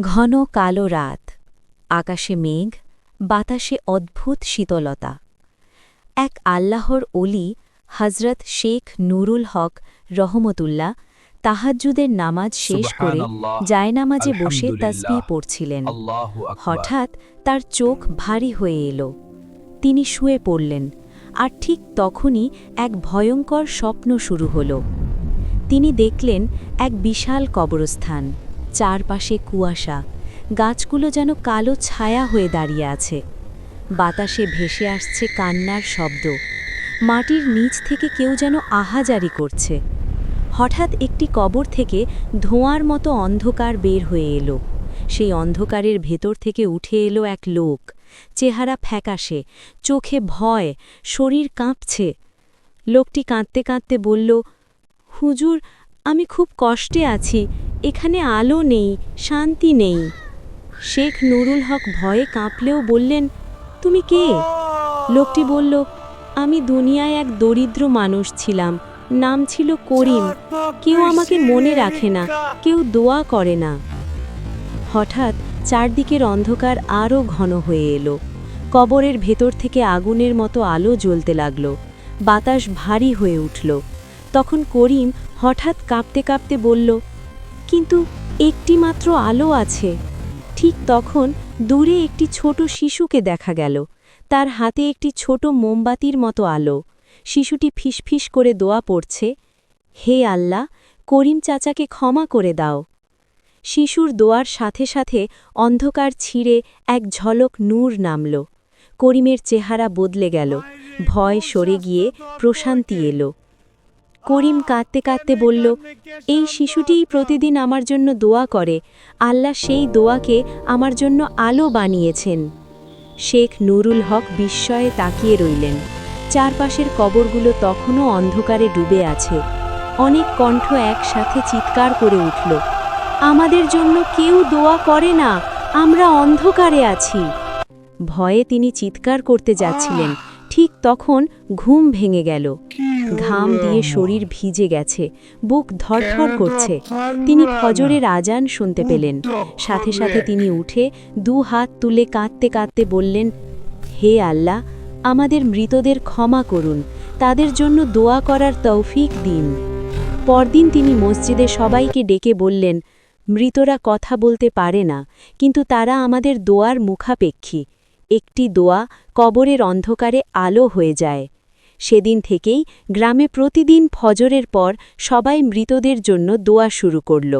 ঘন কালো রাত। আকাশে মেঘ বাতাসে অদ্ভুত শীতলতা। এক আল্লাহর অলি হজরত শেখ নুরুল হক রহমতুল্লাহ তাহাজ্জুদের নামাজ শেষ করে জায়নামাজে বসে তাসবিহ পড়ছিলেন। হঠাৎ তার চোখ ভারী হয়ে এলো। তিনি শুয়ে পড়লেন আর ঠিক তখনই এক ভয়ঙ্কর স্বপ্ন শুরু হল। তিনি দেখলেন এক বিশাল কবরস্থান। চারপাশে কুয়াশা। গাছগুলো যেন কালো ছায়া হয়ে দাঁড়িয়ে আছে। বাতাসে ভেসে আসছে কান্নার শব্দ। মাটির নিচ থেকে কেউ যেন আহাজারি করছে। হঠাৎ একটি কবর থেকে ধোঁয়ার মতো অন্ধকার বের হয়ে এলো। সেই অন্ধকারের ভেতর থেকে উঠে এলো এক লোক। চেহারা ফ্যাকাশে, চোখে ভয়, শরীর কাঁপছে। লোকটি কাঁদতে কাঁদতে বলল, হুজুর, আমি খুব কষ্টে আছি। এখানে আলো নেই, শান্তি নেই। শেখ নুরুল হক ভয়ে কাঁপলেও বললেন, তুমি কে? লোকটি বলল, আমি দুনিয়ায় এক দরিদ্র মানুষ ছিলাম। নাম ছিল করিম। কেউ আমাকে মনে রাখে না, কেউ দোয়া করে না। হঠাৎ চারদিকের অন্ধকার আরও ঘন হয়ে এলো। কবরের ভেতর থেকে আগুনের মতো আলো জ্বলতে লাগল। বাতাস ভারী হয়ে উঠল। তখন করিম হঠাৎ কাঁপতে কাঁপতে বলল কিন্তু একটি মাত্র আলো আছে। ঠিক তখন দূরে একটি ছোট শিশুকে দেখা গেল। তার হাতে একটি ছোট মোমবাতির মতো আলো। শিশুটি ফিসফিস করে দোয়া পড়ছে, হে আল্লাহ, করিম চাচাকে ক্ষমা করে দাও। শিশুর দোয়ার সাথে সাথে অন্ধকার ছিঁড়ে এক ঝলক নূর নামল। করিমের চেহারা বদলে গেল। ভয় সরে গিয়ে প্রশান্তি এলো। করিম কাঁদতে কাঁদতে বলল, এই শিশুটিই প্রতিদিন আমার জন্য দোয়া করে। আল্লাহ সেই দোয়াকে আমার জন্য আলো বানিয়েছেন। শেখ নুরুল হক বিস্ময়ে তাকিয়ে রইলেন। চারপাশের কবরগুলো তখনও অন্ধকারে ডুবে আছে। অনেক কণ্ঠ একসাথে চিৎকার করে উঠল, আমাদের জন্য কেউ দোয়া করে না, আমরা অন্ধকারে আছি। ভয়ে তিনি চিৎকার করতে যাচ্ছিলেন। ঠিক তখন ঘুম ভেঙে গেল। ঘাম দিয়ে শরীর ভিজে গেছে। বুক ধরধর করছে। তিনি ফজরের আজান শুনতে পেলেন। সাথে সাথে তিনি উঠে দু হাত তুলে কাঁদতে কাঁদতে বললেন হে আল্লাহ আমাদের মৃতদের ক্ষমা করুন। তাদের জন্য দোয়া করার তৌফিক দিন। পরদিন তিনি মসজিদে সবাইকে ডেকে বললেন মৃতরা কথা বলতে পারে না কিন্তু তারা আমাদের দোয়ার মুখাপেক্ষী। একটি দোয়া কবরের অন্ধকারে আলো হয়ে যায়। সেদিন থেকেই গ্রামে প্রতিদিন ফজরের পর সবাই মৃতদের জন্য দোয়া শুরু করল।